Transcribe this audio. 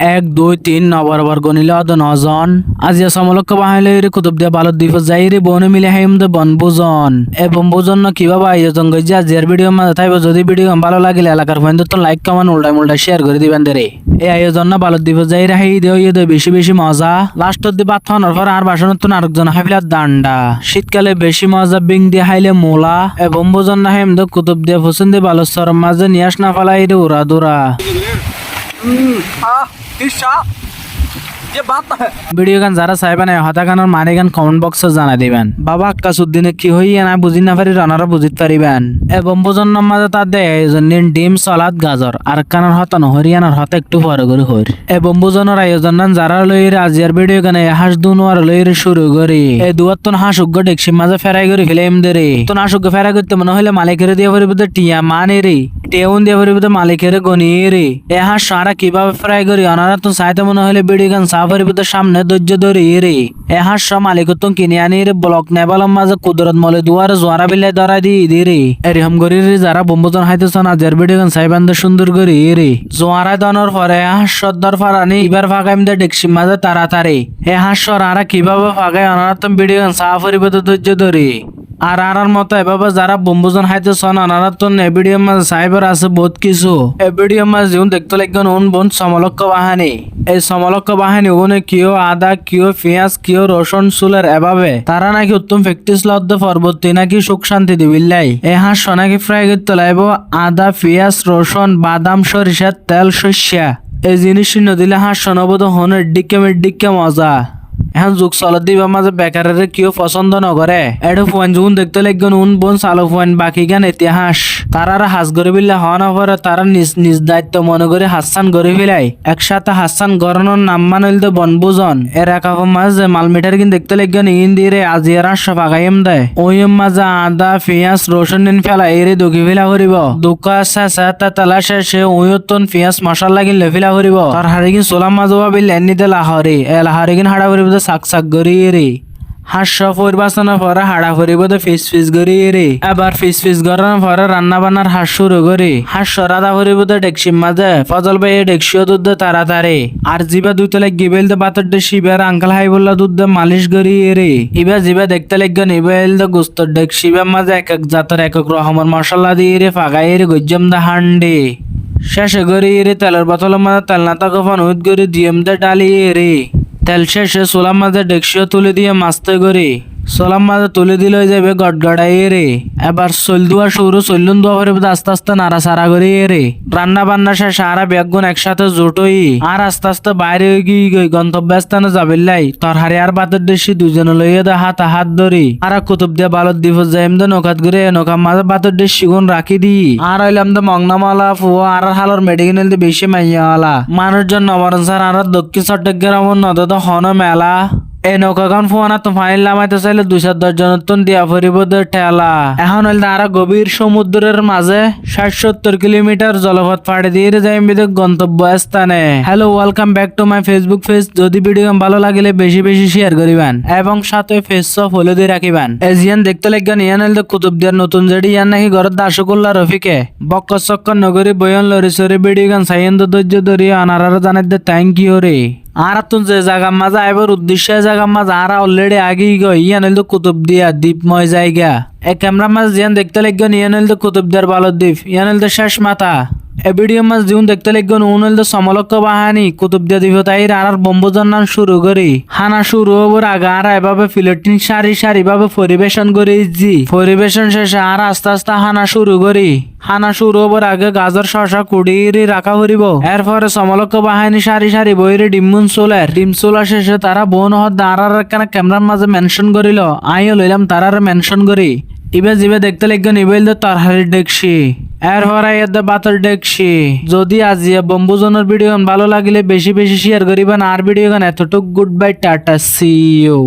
এক, দুই, তিন নবরবর গণিলে অদ নজন আজিয়া সমলক্ষ বাহাইলে রে কুতুব দিয়া বালত দ্বীপ যাই রে বনে মিলে হাইম দে বনভোজন এ বনভোজন ন কীভাবে আয়োজন গইছে আজিয়ার ভিডিও মাঝে থাইব যদি ভিডিও ভালো লাগিলে এলাকার ফ্রেন্ড তো লাইক কমেন্ট উল্টাই মুল্টাই শেয়ার করে দিবেন দে রে এই আয়োজন না বালত দ্বীপ যাই রে হাই দেও ইয়ে দে বেশি বেশি মজা। লাস্টত দি বাত খাওয়ানোর পর আর বাসনত তো আরেকজন হাইফিলার দান্ডা শীতকালে বেশি মজা, বিং দিয়ে হাইলে মোলা। এ বনভোজন না হাইম দে কুতুব দিয়া ফুসুন দিয়ে বালত সরম মাঝে নিয়াস না ফালাই রে উড়া দুরা ভিডিও গান যারা চাইবেন হতা গানের মানে গান কমেন্ট বক্সে জানাই দিবেন। বাবা আক্কাসুদ্দিনে কি হইয়া না বুঝি না পারি রানারা বুঝিতে পারিবেন এবং প্রজন্মের মাঝে তার দেয় এজনের ডিম সলাদ গাজর আর কানার হতা নহরিয়ানার হতা একটু পরে করে হর এবং বুজনের আয়োজন নান যারা লই আজিয়ার ভিডিও গানে হাঁস দুনোয়ার লই শুরু করি এই দুয়ার তো হাঁস উগ্গ ডেকসি মাঝে ফেরাই করে ফেলাইম দে রে তো হাঁস উগ্গ ফেরাই করতে মনে হলে মালিকের দিয়ে পরিব টিয়া মানে রে টেউন দিয়ে পরিব মালিকের গনি রে এ হাঁস সারা কীভাবে ফ্রাই করি? অনারা তো চাইতে মনে হলে ভিডিও গান সাফারি ভিতর সামনে ধৈর্য ধরে রে এ হাঁস সব মালিক তো কিনে আনি রে ব্লক নেবালাম মাঝে কুদরত মলে দুয়ারে জোয়ারা বিলাই ধরাই দি দি রে এরকম করি রে যারা বম্বজন হাইতেছন আজের ভিডিও গান সাইবান্ধ সুন্দর করে রে জোয়ারা দনের পরে হাঁস সদ্দর ফারানি, এবার ফাঁকাইম দে ডেকসি মাঝে তাড়াতাড়ি। এ হাঁস সর আরা কীভাবে ফাঁকাই অনারা তো ভিডিও গান সাফারি ভিতর ধৈর্য ধরে আর আর মতো এভাবে যারা বম্বুজন হাইতে সন আনারা তো এবিডিও মাঝ সাইবার আছে বহুত কিছু। এবিডিও মাঝ যেমন দেখতে লাগবেন উন বোন সমলক্ষ বাহানি। এই সমলক্ষ বাহানি ওনে কিয় আদা, কিয় পেঁয়াজ, কিয় রসুন চুলের এভাবে? তারা নাকি উত্তম প্র্যাকটিস লদ্দ পরবর্তী নাকি সুখ শান্তি দিবিল্লাই এ হাঁস নাকি ফ্রাই করতে লাইব আদা, পেঁয়াজ রসুন বাদাম সরিষার তেল, শস্যা। এই জিনিস নদিলে হাঁস শনবদ হনের ডিক্কে মেডিক্কে মজা। এখন যুগ চলত দিবা মাঝে বেকারের কেউ পছন্দ নকরে এটা ফুয়ান যুন দেখতে লাগবেন উন বোন, চালু ফুয়ান বাকি গান ইতিহাস তারা হাস করে বিল্লা হওয়া না পরে তারা নিজ নিজ দায়িত্ব মনে করে হাসান করে ফেলাই একসাথে হাসান গরনের নাম মানিল তো বনভোজন। এর একা মাঝে মালমিটার কিন দেখতে লাগবেন ইন দিয়ে রে আজি এরা সফাগাইম দেয় ওই মাঝে আদা, পেঁয়াজ রসুন নিন ফেলা এরে দুঃখী ফেলা করিব দুঃখ আছে সাথে তেলা শেষে ওয়তন পেঁয়াজ মশলা কিন লেফিলা করিব তার হারি কিন সোলাম মাঝে বিল এনিতে লাহরি এ লাহরি কিন হাড়া করিব সাক সাক গরি রে হাঁস পরিবাসনের পরে হাড়া করিব তো ফিস ফিস গরি রে এবার ফিস ফিস গরার পরে রান্না বান্নার হাঁস শুরু করি। হাঁস রাধা করিব তো ডেকসির মাঝে ফজল ভাই ডেকসিও দুধ দে তাড়াতাড়ি। আর জিবা দুই তলে গিবেল দে বাতর দে শিবের আঙ্কাল হাই বললা দুধ মালিশ গরি রে ইবা জিবা দেখতে লাগবে নিবেল দে গুস্তর ডেকসিবের মাঝে এক এক জাতের এক এক রকমের মশলা দিয়ে রে ফাগাই রে গজ্জম দে হান্ডি। শেষে গরি রে তেলের বোতলের মাঝে তেল না তাকে ফান উদ গরি দিয়েম দে ডালি রে তেল শেষে সোলাম মাঝে ডেকসিও তুলে দিয়ে মাস্তে করি। সোলার মাঝে তুলে দিলে যাবে গড়গড়াই রে এবার চল দুয়া শুরু চল্লুন দুয়া করে আস্তে আস্তে নাড়া সারা করি রে রান্না বান্না শেষ, সারা বেগুন একসাথে জুটোই। আর আস্তে আস্তে বাইরে গিয়ে গই গন্তব্যস্থানে যাবিল্লাই তোর হারি আর বাতের দেশি দুজনে লইয়ে দে, হাত হাত ধরি। আর কুতুব দিয়ে বালত দিব যাইম দে, নৌকাত ঘুরে নৌকা মাঝে বাতের দেশি গুণ রাখি দি। আর হইলাম দে মংনামালা ফুয়া, আর হালর মেডিকেল দিয়ে বেশি মাইয়াওয়ালা। মানুষজন নবরণ স্যার, আর দক্ষিণ চট্টগ্রাম নদত হন মেলা। এই নৌকাখন ফোনা তো ফাইল নামাইতে চাইলে দুইশো দশ জনের দিয়া ফুরিব ঠেলা। এখন হইলে তারা গভীর সমুদ্রের মাঝে ষাট সত্তর কিলোমিটার জলপথ পাড়ি দিয়ে যাই বিদে গন্তব্য স্থানে। Hello welcome back to my Facebook page যদি ভিডিও ভালো লাগিলে বেশি বেশি শেয়ার করিবেন এবং সাথে ফেস ফলো দিয়ে রাখিবেন এজিয়ান দেখতে লাগবেন ইয়ান হইলে কুতুব দিয়ার নতুন জেডি, ইয়ান নাকি ঘরের দাসকুল্লা রফিকে বক্ক চক্কর নগরী বয়ন লরি সরি ভিডিও গান সাইয়েন ধৈর্য ধরি আনারা জানাই দে থ্যাংক ইউ রে আর তুন যে জায়গা মাঝে আইবার উদ্দেশ্যে জায়গা মাঝে আরা অলরেডি আগেই গই ইয়ান হইল কুতুব দিয়া দ্বীপময় জায়গা। এ ক্যামেরা মাঝ জিয়ান দেখতে লাগবেন ইয়ান হইল কুতুব দিয়ার ভালো দ্বীপ ইয়ান হইল শেষ মাথা। এ ভিডিও মাঝ যেমন দেখতে লাগবেন উন হইল সমলক্ষ বাহানি। কুতুব দিয়া দিব তাই আর নাম শুরু করি। হানা শুরু হবার আগে আর এভাবে ফিলটিন সারি সারি ভাবে পরিবেশন করে জি পরিবেশন শেষে আর আস্তে আস্তে হানা শুরু করি। হানা শুরু হবার আগে গাজর শশা কুড়িয়ে রাখা হরিব এরপরে সমলক্ষ বাহিনী সারি সারি বইরে ডিমুন চোলের। ডিম চোলা শেষে তারা বোন হত দাঁড়ার কেন ক্যামেরার মাঝে মেনশন করিল। আইও লইলাম তারার মেনশন করি। ইবে জিবে দেখতে লাগবেন ইবেল দে হাড়ি ডেকছি এর হরাই দে বাতর ডেকছি যদি আজি বম্বুজনের ভিডিও ভালো লাগিলে বেশি বেশি শেয়ার করিবেন, আর ভিডিও এতটুক good bye tata see you